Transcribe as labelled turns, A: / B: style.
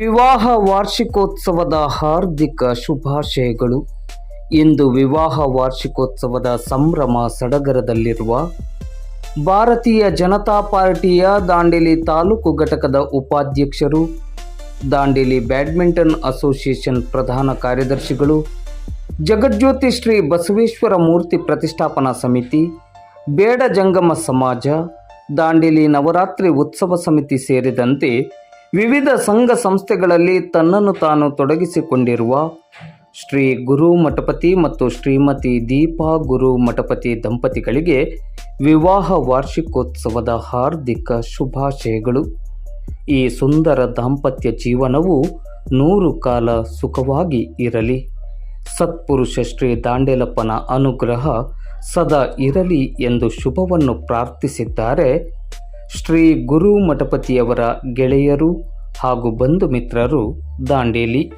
A: ವಿವಾಹ ವಾರ್ಷಿಕೋತ್ಸವದ ಹಾರ್ದಿಕ ಶುಭಾಶಯಗಳು. ಇಂದು ವಿವಾಹ ವಾರ್ಷಿಕೋತ್ಸವದ ಸಂಭ್ರಮ ಸಡಗರದಲ್ಲಿರುವ ಭಾರತೀಯ ಜನತಾ ಪಾರ್ಟಿಯ ದಾಂಡೇಲಿ ತಾಲೂಕು ಘಟಕದ ಉಪಾಧ್ಯಕ್ಷರು, ದಾಂಡೇಲಿ ಬ್ಯಾಡ್ಮಿಂಟನ್ ಅಸೋಸಿಯೇಷನ್ ಪ್ರಧಾನ ಕಾರ್ಯದರ್ಶಿಗಳು, ಜಗಜ್ಯೋತಿ ಶ್ರೀ ಬಸವೇಶ್ವರ ಮೂರ್ತಿ ಪ್ರತಿಷ್ಠಾಪನಾ ಸಮಿತಿ, ಬೇಡ ಜಂಗಮ ಸಮಾಜ, ದಾಂಡೇಲಿ ನವರಾತ್ರಿ ಉತ್ಸವ ಸಮಿತಿ ಸೇರಿದಂತೆ ವಿವಿಧ ಸಂಘ ಸಂಸ್ಥೆಗಳಲ್ಲಿ ತನ್ನನ್ನು ತಾನು ತೊಡಗಿಸಿಕೊಂಡಿರುವ ಶ್ರೀ ಗುರು ಮಠಪತಿ ಮತ್ತು ಶ್ರೀಮತಿ ದೀಪಾ ಗುರು ಮಠಪತಿ ದಂಪತಿಗಳಿಗೆ ವಿವಾಹ ವಾರ್ಷಿಕೋತ್ಸವದ ಹಾರ್ದಿಕ ಶುಭಾಶಯಗಳು. ಈ ಸುಂದರ ದಾಂಪತ್ಯ ಜೀವನವು ನೂರು ಕಾಲ ಸುಖವಾಗಿ ಇರಲಿ. ಸತ್ಪುರುಷ ಶ್ರೀ ದಾಂಡೇಲಪ್ಪನ ಅನುಗ್ರಹ ಸದಾ ಇರಲಿ ಎಂದು ಶುಭವನ್ನು ಪ್ರಾರ್ಥಿಸಿದ್ದಾರೆ ಶ್ರೀ ಗುರು ಮಠಪತಿಯವರ ಗೆಳೆಯರು ಹಾಗೂ ಬಂಧು ಮಿತ್ರರು ದಾಂಡೇಲಿ.